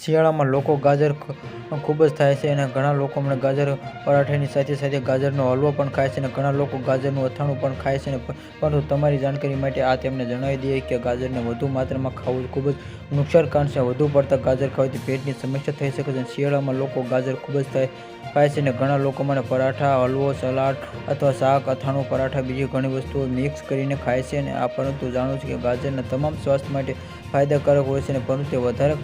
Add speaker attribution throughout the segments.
Speaker 1: શિયાળામાં લોકો ગાજર ખૂબ જ થાય છે અને ઘણા લોકો હમણાં ગાજર પરાઠાની સાથે સાથે ગાજરનો હલવો પણ ખાય છે અને ઘણા લોકો ગાજરનું અથાણું પણ ખાય છે અને પરંતુ તમારી જાણકારી માટે આ તેમને જણાવી દઈએ કે ગાજરને વધુ માત્રામાં ખાવું ખૂબ જ નુકસાનકારક છે. વધુ પડતા ગાજર ખાવાથી પેટની સમસ્યા થઈ શકે છે અને શિયાળામાં લોકો ગાજર ખૂબ જ થાય ખાય છે અને ઘણા લોકો મને પરાઠા, હલવો, સલાડ અથવા શાક, અથાણું, પરાઠા બીજી ઘણી વસ્તુઓ મિક્સ કરીને ખાય છે અને આ પરંતુ જાણું છું કે ગાજરના તમામ સ્વાસ્થ્ય માટે ફાયદાકારક હોય છે અને પરંતુ તે વધારે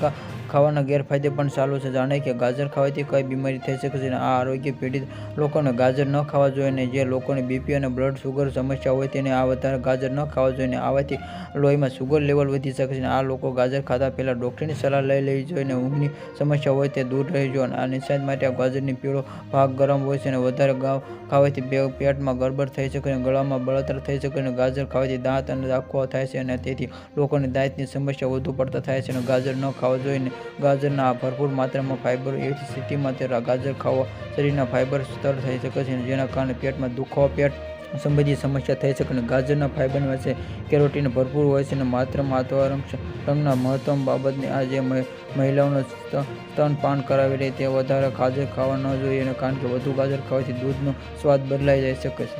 Speaker 1: ખાવાના ગેરફાયદે પણ ચાલુ છે. જાણે કે ગાજર ખાવાથી કઈ બીમારી થઈ શકે છે આ આરોગ્ય પીડિત લોકોને ગાજર ન ખાવા જોઈએ અને જે લોકોને બીપી અને બ્લડ શુગર સમસ્યા હોય તેને આ વધારે ગાજર ન ખાવા જોઈએ આવાથી લોહીમાં સુગર લેવલ વધી શકે છે આ લોકો ગાજર ખાતા પહેલાં ડૉક્ટરની સલાહ લઈ લેવી જોઈએ અને ઊંઘની સમસ્યા હોય તે દૂર રહેવી જોઈએ આ નિશાન માટે આ ગાજરની પીળો ભાગ ગરમ હોય છે અને વધારે ખાવાથી પેટમાં ગડબડ થઈ શકે અને ગળામાં બળતરા થઈ શકે અને ગાજર ખાવાથી દાંત અને દાખવા થાય છે અને તેથી લોકોને દાંતની સમસ્યા વધુ પડતા થાય છે અને ગાજર ન ખાવા જોઈએ ગાજરના ભરપૂર માત્રામાં ફાઇબર એવી સ્થિતિમાં તે ગાજર ખાવા શરીરના ફાઇબર સ્તર થઈ શકે છે જેના કારણે પેટમાં દુખાવો, પેટ સંબંધી સમસ્યા થઈ શકે અને ગાજરના ફાઇબરની વચ્ચે કેરોટીન ભરપૂર હોય છે અને માત્ર માતવા રંગના મહત્તમ બાબતની આ જે મહિ- મહિલાઓને સ્ત- સ્તનપાન કરાવી રહી તે વધારે ગાજર ખાવા ન જોઈએ અને કારણ કે વધુ ગાજર ખાવાથી દૂધનો સ્વાદ બદલાઈ જઈ શકે છે.